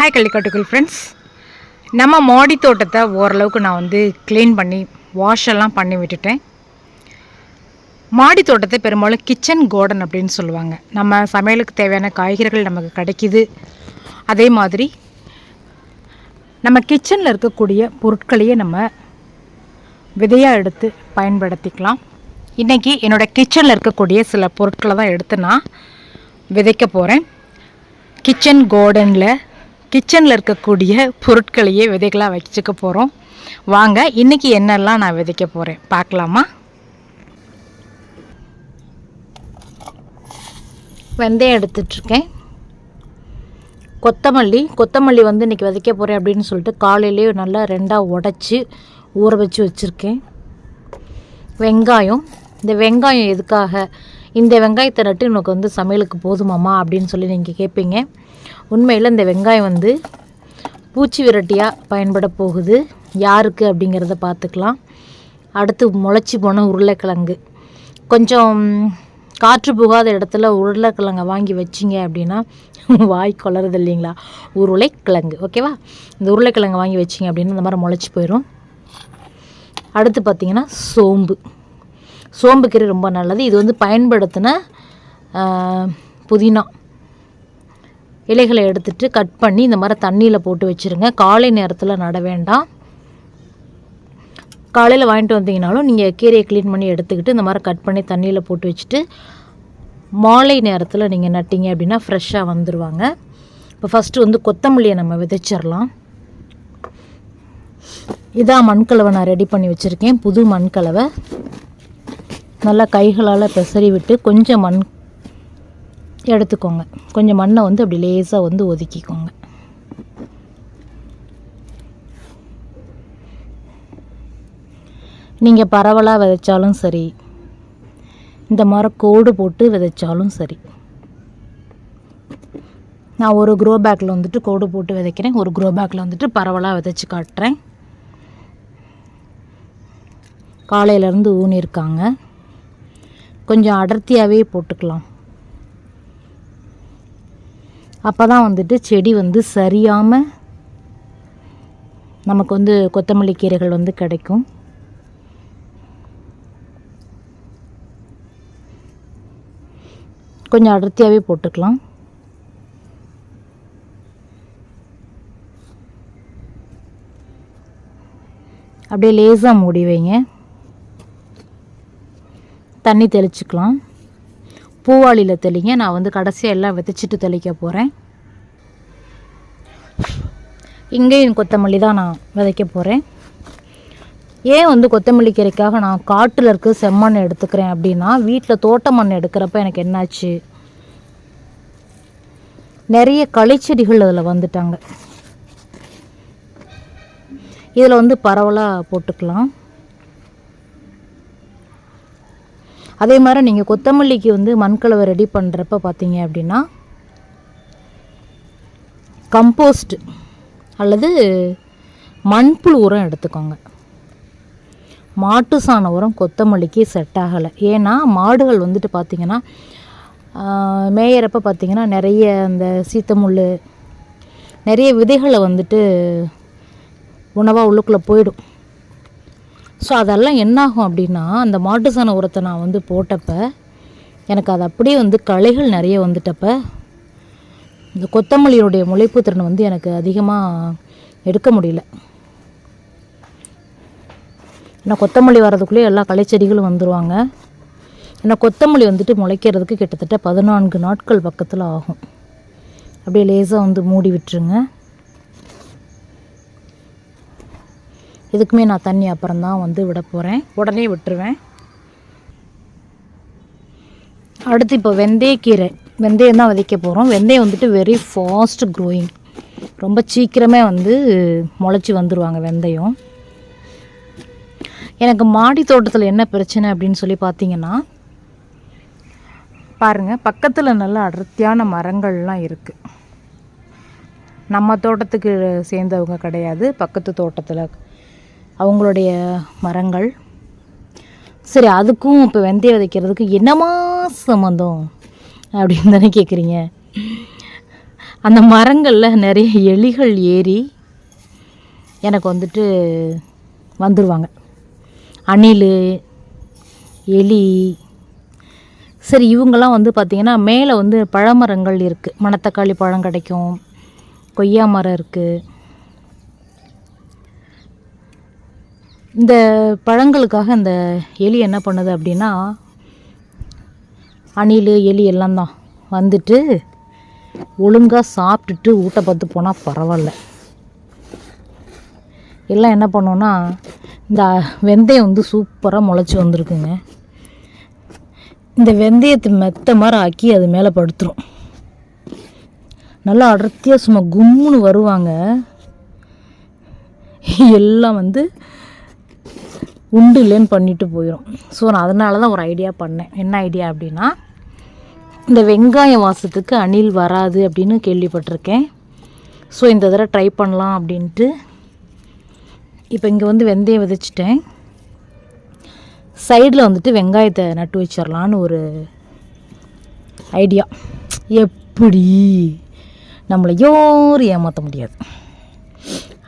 Hi கள்ளிக்காட்டுக்குள் friends நம்ம மாடி தோட்டத்தை ஓரளவுக்கு நான் வந்து க்ளீன் பண்ணி வாஷ் எல்லாம் பண்ணி விட்டுட்டேன். மாடி தோட்டத்தை பெரும்பாலும் கிச்சன் கார்டன் அப்படின்னு சொல்லுவாங்க. நம்ம சமையலுக்கு தேவையான காய்கறிகள் நமக்கு கிடைக்கிது. அதே மாதிரி நம்ம கிச்சனில் இருக்கக்கூடிய பொருட்களையே நம்ம விதையாக எடுத்து பயன்படுத்திக்கலாம். இன்றைக்கி என்னோடய கிச்சனில் இருக்கக்கூடிய சில பொருட்களை தான் எடுத்து நான் விதைக்க போகிறேன் கிச்சன் கார்டனில் கிச்சனில் இருக்கக்கூடிய பொருட்களையே விதைகளாக வச்சுக்க போகிறோம் வாங்க இன்றைக்கி என்னெல்லாம் நான் விதைக்க போகிறேன் பார்க்கலாமா? வெந்தயம் எடுத்துட்ருக்கேன் கொத்தமல்லி கொத்தமல்லி வந்து இன்றைக்கி விதைக்க போகிறேன் அப்படின்னு சொல்லிட்டு காலையிலேயே நல்லா ரெண்டாக உடச்சி ஊற வச்சு வச்சுருக்கேன். வெங்காயம். இந்த வெங்காயம் எதுக்காக இந்த வெங்காயத்தை நட்டு உனக்கு வந்து சமையலுக்கு போதுமாம்மா அப்படின்னு சொல்லி நீங்கள் கேட்பீங்க உண்மையில் இந்த வெங்காயம் வந்து பூச்சி விரட்டியாக பயன்பட போகுது. யாருக்கு அப்படிங்கிறத பார்த்துக்கலாம் அடுத்து முளைச்சி போன உருளைக்கிழங்கு. கொஞ்சம் காற்று புகாத இடத்துல உருளைக்கிழங்கை வாங்கி வச்சிங்க அப்படின்னா வாய் கொளருது இல்லைங்களா? உருளைக்கிழங்கு ஓகேவா? இந்த உருளைக்கிழங்கு வாங்கி வச்சிங்க அப்படின்னா இந்த மாதிரி முளைச்சி போயிடும் அடுத்து பார்த்திங்கன்னா சோம்பு. சோம்புக்கீரை ரொம்ப நல்லது. இது வந்து பயன்படுத்தின புதினா. இலைகளை எடுத்துட்டு கட் பண்ணி இந்த மாதிரி தண்ணியில் போட்டு வச்சுருங்க. காலை நேரத்தில் நட வேண்டாம். காலையில் வாங்கிட்டு வந்தீங்கனாலும் நீங்கள் கீரையை க்ளீன் பண்ணி எடுத்துக்கிட்டு இந்த மாதிரி கட் பண்ணி தண்ணியில் போட்டு வச்சுட்டு மாலை நேரத்தில் நீங்கள் நட்டிங்க அப்படின்னா ஃப்ரெஷ்ஷாக வந்துடுவாங்க இப்போ ஃபஸ்ட்டு வந்து கொத்தமல்லியை நம்ம விதைச்சிடலாம். இதான் மண்கலவை நான் ரெடி பண்ணி வச்சுருக்கேன். புது மண்கலவை. நல்லா கைகளால் பெசரி விட்டு கொஞ்சம் மண் எடுத்துக்கோங்க. கொஞ்சம் மண்ணை வந்து அப்படி லேசாக வந்து ஒதுக்கிக்கோங்க. நீங்கள் பரவலாக விதைச்சாலும் சரி இந்த மாதிரி கோடு போட்டு விதைச்சாலும் சரி. நான் ஒரு க்ரோ பேக்கில் வந்துட்டு கோடு போட்டு விதைக்கிறேன். ஒரு க்ரோ பேக்கில் வந்துட்டு பரவலாக விதைச்சி காட்டுறேன். காலையிலேருந்து ஊனியிருக்காங்க. கொஞ்சம் அடர்த்தியாகவே போட்டுக்கலாம். அப்போ தான் வந்துட்டு செடி வந்து சரியாமல் நமக்கு வந்து கொத்தமல்லி கீரைகள் வந்து கிடைக்கும். கொஞ்சம் அடர்த்தியாகவே போட்டுக்கலாம். அப்படியே லேசாக மூடி வைங்க. தண்ணி தெளிச்சுக்கலாம். பூவாளியில் தெளிங்க. நான் வந்து கடைசியாக எல்லாம் விதைச்சிட்டு தெளிக்க போகிறேன் இங்கேயும் கொத்தமல்லி தான் நான் விதைக்க போகிறேன் ஏன் வந்து கொத்தமல்லி கீரைக்காக நான் காட்டில் இருக்க செம்மண் எடுத்துக்கிறேன் அப்படின்னா வீட்டில் தோட்ட மண் எடுக்கிறப்ப எனக்கு என்னாச்சு? நிறைய களிச்செடிகள் அதில் வந்துட்டாங்க. இதில் வந்து பரவலாக போட்டுக்கலாம். அதே மாதிரி நீங்கள் கொத்தமல்லிக்கு வந்து மண்கலவை ரெடி பண்ணுறப்ப பார்த்தீங்க அப்படின்னா கம்போஸ்ட் அல்லது மண்புழு உரம் எடுத்துக்கோங்க. மாட்டு சாண உரம் கொத்தமல்லிக்கு செட் ஆகலை. ஏன்னா மாடுகள் வந்துட்டு பார்த்திங்கன்னா மேயறப்ப பார்த்திங்கன்னா நிறைய அந்த சீத்தமுள் நிறைய விதைகளை வந்துட்டு உணவாக உள்ளுக்குள்ளே போயிடும். ஸோ அதெல்லாம் என்னாகும் அப்படின்னா அந்த மாட்டு சாண உரத்தை நான் வந்து போட்டப்ப எனக்கு அது அப்படியே வந்து களைகள் நிறைய வந்துட்டப்ப இந்த கொத்தமல்லியினுடைய முளைப்பு திறன் வந்து எனக்கு அதிகமாக எடுக்க முடியல. ஏன்னா கொத்தமல்லி வர்றதுக்குள்ளேயே எல்லா களைச்செடிகளும் வந்துடுவாங்க ஏன்னா கொத்தமல்லி வந்துட்டு முளைக்கிறதுக்கு கிட்டத்தட்ட பதினான்கு நாட்கள் பக்கத்தில் ஆகும். அப்படியே லேசாக வந்து மூடி விட்டுருங்க. இதுக்குமே நான் தண்ணி அப்புறம் தான் வந்து விட போகிறேன் உடனே விட்டுருவேன். அடுத்து இப்போ வெந்தயக்கீரை வெந்தயம் தான் விதைக்க போகிறோம் வெந்தயம் வந்துட்டு வெரி ஃபாஸ்ட் க்ரோயிங் ரொம்ப சீக்கிரமே வந்து முளைச்சி வந்துடுவாங்க வெந்தயம். எனக்கு மாடி தோட்டத்தில் என்ன பிரச்சனை அப்படின்னு சொல்லி பார்த்தீங்கன்னா பாருங்கள் பக்கத்தில் நல்ல அடர்த்தியான மரங்கள்லாம் இருக்குது நம்ம தோட்டத்துக்கு சேர்ந்தவங்க கிடையாது. பக்கத்து தோட்டத்தில் அவங்களுடைய மரங்கள். சரி அதுக்கும் இப்போ வெந்தயம் விதைக்கிறதுக்கு என்னமா சம்மந்தம் அப்படின்னு தானே கேட்குறீங்க அந்த மரங்களில் நிறைய எலிகள் ஏறி எனக்கு வந்துட்டு வந்துடுவாங்க அணில் எலி. சரி இவங்கெல்லாம் வந்து பார்த்திங்கன்னா மேலே வந்து பழமரங்கள் இருக்குது மணத்தக்காளி பழம் கிடைக்கும். கொய்யா மரம் இருக்குது இந்த பழங்களுக்காக இந்த எலி என்ன பண்ணுது அப்படின்னா அணில் எலி எல்லாம் தான். வந்துட்டு ஒழுங்காக சாப்பிட்டுட்டு ஊட்ட பார்த்து போனால் பரவாயில்ல. எல்லாம் என்ன பண்ணோன்னா இந்த வெந்தயம் வந்து சூப்பராக முளைச்சி வந்திருக்குங்க. இந்த வெந்தயத்தை மெத்த மாதிரி ஆக்கி அது மேலே படுத்துரும். நல்லா அடர்த்தியாக சும்மா கும்முன்னு வருவாங்க. எல்லாம் வந்து உண்டு இல்லைன்னு பண்ணிட்டு போயிடும் ஸோ நான் அதனால தான் ஒரு ஐடியா பண்ணேன். என்ன ஐடியா அப்படின்னா இந்த வெங்காய வாசத்துக்கு அணில் வராது அப்படின்னு கேள்விப்பட்டிருக்கேன். ஸோ இந்த தடவை ட்ரை பண்ணலாம் அப்படின்ட்டு இப்போ இங்கே வந்து வெந்தயம் விதைச்சிட்டேன். சைடில் வந்துட்டு வெங்காயத்தை நட்டு வச்சிடலான்னு ஒரு ஐடியா எப்படி? நம்மளை யாரும் ஏமாற்ற முடியாது.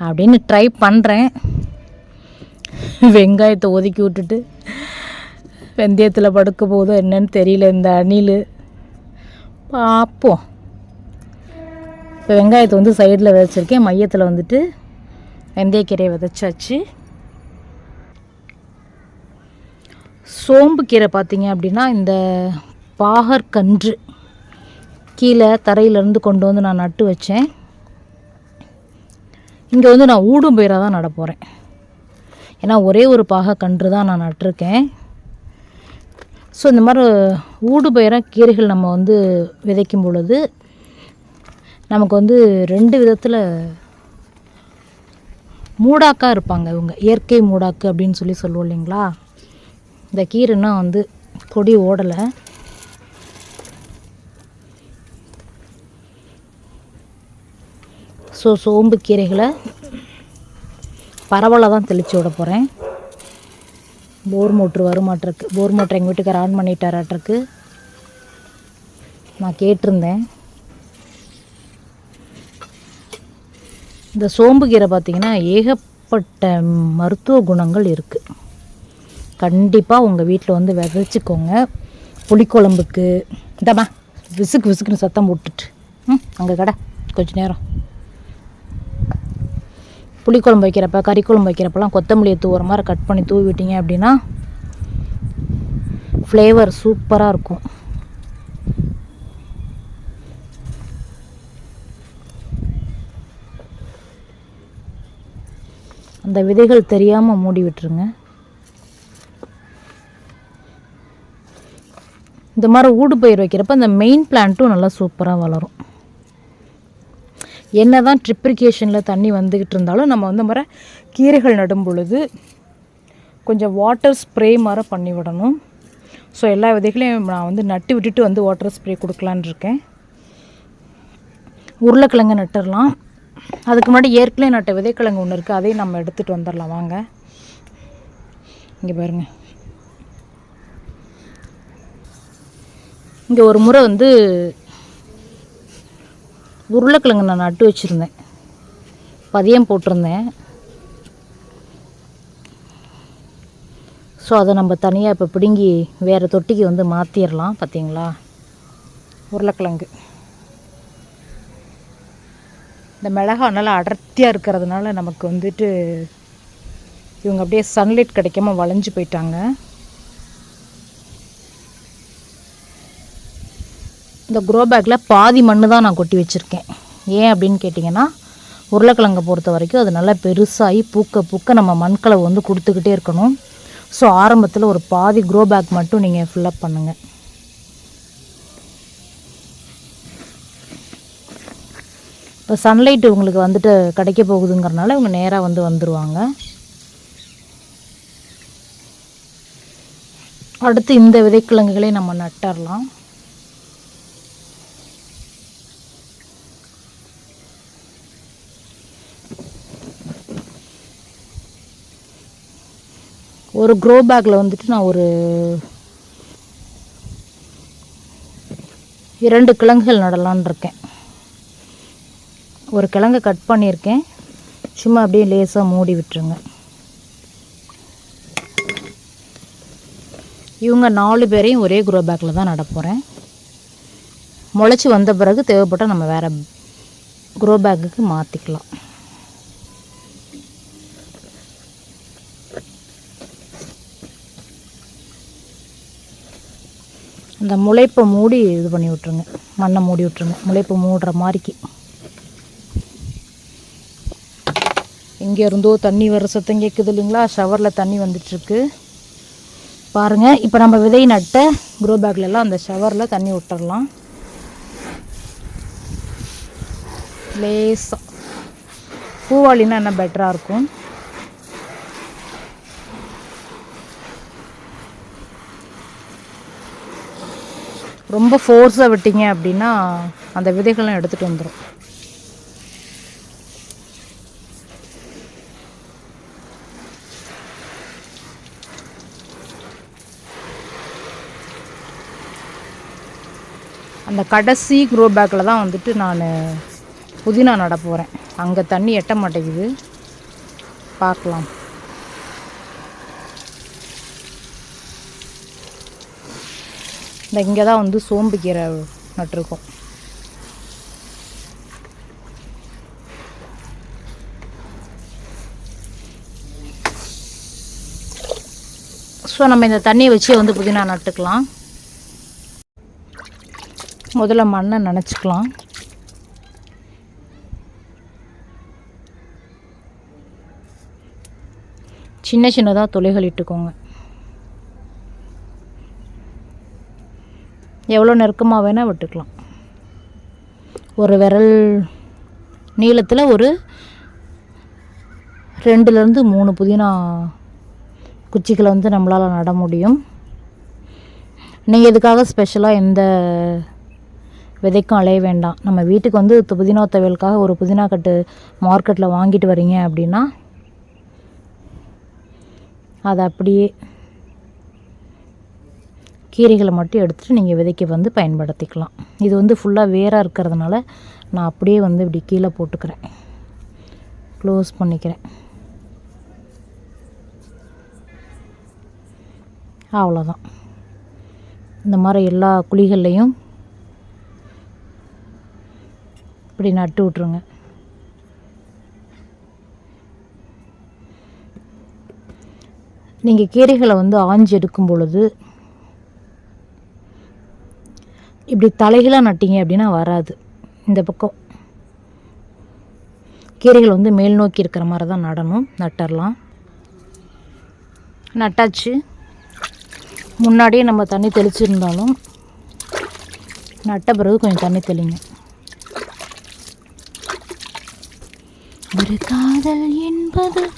அப்படின்னு ட்ரை பண்ணுறேன் வெங்காயத்தை ஒதுக்கி விட்டுட்டு வெந்தயத்தில் படுக்க போதோ என்னன்னு தெரியல இந்த அணில். பார்ப்போம் இப்போ வெங்காயத்தை வந்து சைடில் விதைச்சிருக்கேன். மையத்தில் வந்துட்டு வெந்தயக்கீரையை விதைச்சாச்சு. சோம்பு கீரை பார்த்தீங்க அப்படின்னா இந்த பாகற்கன்று கீழே தரையிலேருந்து கொண்டு வந்து நான் நட்டு வச்சேன். இங்கே வந்து நான் ஊடும் பயிராக தான் நட போகிறேன் ஏன்னா ஒரே ஒரு பாகக்கன்று தான் நான் நட்டிருக்கேன். ஸோ இந்த மாதிரி ஊடு கீரைகள் நம்ம வந்து விதைக்கும் பொழுது நமக்கு வந்து ரெண்டு விதத்தில் மூடாக்கா இருப்பாங்க இவங்க. இயற்கை மூடாக்கு அப்படின்னு சொல்லி சொல்லுவோம் இல்லைங்களா? இந்த கீரைன்னா வந்து கொடி ஓடலை. ஸோ சோம்பு கீரைகளை பரவலாக தான் தெளித்து விட போகிறேன் போர் மோட்ரு வருமாட்டிருக்கு போர் மோட்ரு எங்கள் வீட்டுக்கார ஆன் பண்ணிட்டாராட்டிருக்கு நான் கேட்டிருந்தேன். இந்த சோம்பு கீரை பார்த்திங்கன்னா ஏகப்பட்ட மருத்துவ குணங்கள் இருக்குது கண்டிப்பாக உங்கள் வீட்டில் வந்து விதைச்சிக்கோங்க. புளிக்குழம்புக்கு இந்தம்மா விசுக்கு விசுக்குன்னு சத்தம் போட்டுட்டு. ம் அங்கே கடை கொஞ்சம் நேரம். புளிக்குழம்பு வைக்கிறப்ப கறிக்குழம்பு வைக்கிறப்பெல்லாம் கொத்தமல்லியை தூவுற மாதிரி கட் பண்ணி தூவி விட்டீங்க அப்படின்னா ஃப்ளேவர் சூப்பராக இருக்கும். அந்த விதைகள் தெரியாமல் மூடி விட்டுருங்க. இந்த மாதிரி ஊடு பயிர் வைக்கிறப்ப அந்த மெயின் பிளான்ட்டும் நல்லா சூப்பராக வளரும். என்ன தான் ட்ரிப்ரிகேஷனில் தண்ணி வந்துக்கிட்டு இருந்தாலும் நம்ம வந்து முறை கீரைகள் நடும் பொழுது கொஞ்சம் வாட்டர் ஸ்ப்ரே மாதிரி பண்ணி விடணும். ஸோ எல்லா விதைகளையும் நான் வந்து நட்டு விட்டுட்டு வந்து வாட்டர் ஸ்ப்ரே கொடுக்கலான் இருக்கேன். உருளைக்கிழங்கு நட்டுடலாம் அதுக்கு முன்னாடி ஏற்கனவே நட்ட விதைக்கிழங்கு ஒன்று இருக்குது அதையும் நம்ம எடுத்துகிட்டு வந்துடலாம். வாங்க. இங்கே பாருங்கள் இங்கே ஒரு முறை வந்து உருளைக்கிழங்கு நான் நட்டு வச்சுருந்தேன். பதியம் போட்டிருந்தேன். ஸோ அதை நம்ம தனியாக இப்போ பிடுங்கி வேறு தொட்டிக்கு வந்து மாற்றிடலாம் பார்த்தீங்களா உருளைக்கிழங்கு. இந்த மிளகா நல்லா அடர்த்தியாக இருக்கிறதுனால நமக்கு வந்துட்டு இவங்க அப்படியே சன்லைட் கிடைக்காம வளைஞ்சு போயிட்டாங்க. இந்த க்ரோ பேக்கில் பாதி மண்ணு தான் நான் கொட்டி வச்சுருக்கேன். ஏன் அப்படின்னு கேட்டிங்கன்னா உருளைக்கிழங்கை பொறுத்த வரைக்கும் அது நல்லா பெருசாகி பூக்க பூக்க நம்ம மண்கலவை வந்து கொடுத்துக்கிட்டே இருக்கணும். ஸோ ஆரம்பத்தில் ஒரு பாதி க்ரோ பேக் மட்டும் நீங்கள் ஃபில்லப் பண்ணுங்கள் இப்போ சன்லைட் உங்களுக்கு வந்துட்டு கிடைக்க போகுதுங்கிறனால இவங்க நேராக வந்து வந்துடுவாங்க அடுத்து இந்த விதைக்கிழங்குகளே நம்ம நட்டரலாம். ஒரு க்ரோ பேக்கில் வந்துட்டு நான் ஒரு இரண்டு கிழங்குகள் நடலான் இருக்கேன். ஒரு கிழங்கை கட் பண்ணியிருக்கேன். சும்மா அப்படியே லேசாக மூடி விட்டுருங்க. இவங்க நாலு பேரையும் ஒரே குரோ பேக்கில் தான் நட போகிறேன் முளைச்சி வந்த பிறகு தேவைப்பட்டால் நம்ம வேறு குரோ பேக்குக்கு மாற்றிக்கலாம் அந்த முளைப்பை மூடி இது பண்ணி விட்ருங்க மண்ணை மூடி விட்ருங்க முளைப்பை மூடுற மாதிரிக்கு எங்கே இருந்தோ தண்ணி வர சத்தம் கேட்குது இல்லைங்களா? ஷவரில் தண்ணி வந்துட்டுருக்கு. பாருங்கள் இப்போ நம்ம விதை நட்ட க்ரோ பேக்லலாம் அந்த ஷவரில் தண்ணி விட்டுறலாம். லேசாக பூவாளினா என்ன பெட்டராக இருக்கும்? ரொம்ப ஃபோர்ஸாக விட்டீங்க அப்படின்னா அந்த விதைகள்லாம் எடுத்துகிட்டு வந்துடும் அந்த கடைசி க்ரோ பேக்கில் தான் வந்துட்டு நான் புதினா நட போகிறேன் அங்கே தண்ணி எட்ட மாட்டேங்குது. பார்க்கலாம். இந்த இங்கே தான் வந்து சோம்பு கீரை நட்டிருக்கோம். ஸோ நம்ம இந்த தண்ணியை வச்சு வந்து புதினா நட்டுக்கலாம். முதல்ல மண்ணை நினச்சிக்கலாம். சின்ன சின்னதாக துளைகள் இட்டுக்கோங்க. எவ்வளோ நெருக்கமாக வேணால் விட்டுக்கலாம். ஒரு விரல் நீளத்தில் ஒரு ரெண்டுலேருந்து மூணு புதினா குச்சிகளை வந்து நம்மளால் நட முடியும். நீங்கள் இதுக்காக ஸ்பெஷலாக எந்த விதைக்கும் அலைய வேண்டாம். நம்ம வீட்டுக்கு வந்து புதினா துவையலுக்காக ஒரு புதினா கட்டு மார்க்கெட்டில் வாங்கிட்டு வரீங்க அப்படின்னா அதை அப்படியே கீரைகளை மட்டும் எடுத்துகிட்டு நீங்கள் விதைக்க வந்து பயன்படுத்திக்கலாம். இது வந்து ஃபுல்லாக வேராக இருக்கிறதுனால நான் அப்படியே வந்து இப்படி கீழே போட்டுக்கிறேன். க்ளோஸ் பண்ணிக்கிறேன். அவ்வளோதான் இந்த மாதிரி எல்லா குழிகள்லையும் இப்படி நட்டு விட்ருங்க நீங்கள் கீரைகளை வந்து ஆஞ்சு எடுக்கும் பொழுது இப்படி தலைகளாக நட்டிங்க அப்படின்னா வராது. இந்த பக்கம். கீரைகள் வந்து மேல் நோக்கி இருக்கிற மாதிரி தான் நடணும். நட்டரலாம். நட்டாச்சு. முன்னாடியே நம்ம தண்ணி தெளிச்சிருந்தாலும் நட்ட பிறகு கொஞ்சம் தண்ணி தெளிங்க. ஒரு காதல் என்பது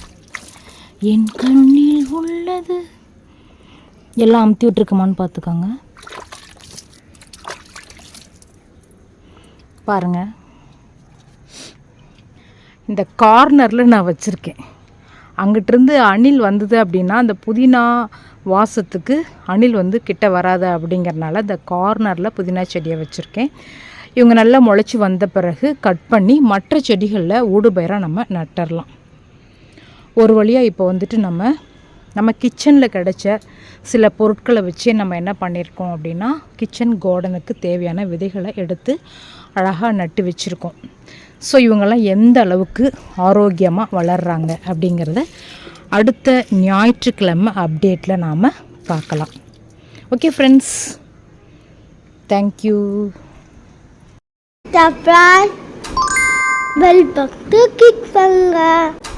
என் கண்ணில் உள்ளது. எல்லாம் அமுத்தி விட்டுருக்குமான்னு பார்த்துக்கோங்க. பாருங்க. இந்த கார்னரில் நான் வச்சுருக்கேன். அங்கிட்டிருந்து அணில் வந்தது அப்படின்னா அந்த புதினா வாசத்துக்கு அணில் வந்து கிட்ட வராது அப்படிங்கிறனால இந்த கார்னரில் புதினா செடியை வச்சுருக்கேன். இவங்க நல்லா முளைச்சி வந்த பிறகு கட் பண்ணி மற்ற செடிகளில் ஊடுபயிராக நம்ம நட்டரலாம் ஒரு வழியாக இப்போ வந்துட்டு நம்ம நம்ம கிச்சனில் கிடைச்ச சில பொருட்களை வச்சு நம்ம என்ன பண்ணியிருக்கோம் அப்படின்னா கிச்சன் கார்டனுக்கு தேவையான விதைகளை எடுத்து அழகாக நட்டு வச்சுருக்கோம். ஸோ இவங்கெல்லாம் எந்த அளவுக்கு ஆரோக்கியமாக வளர்கிறாங்க அப்படிங்கிறத அடுத்த ஞாயிற்றுக்கிழமை அப்டேட்டில் நாம் பார்க்கலாம். Okay friends thank you subscribe bell button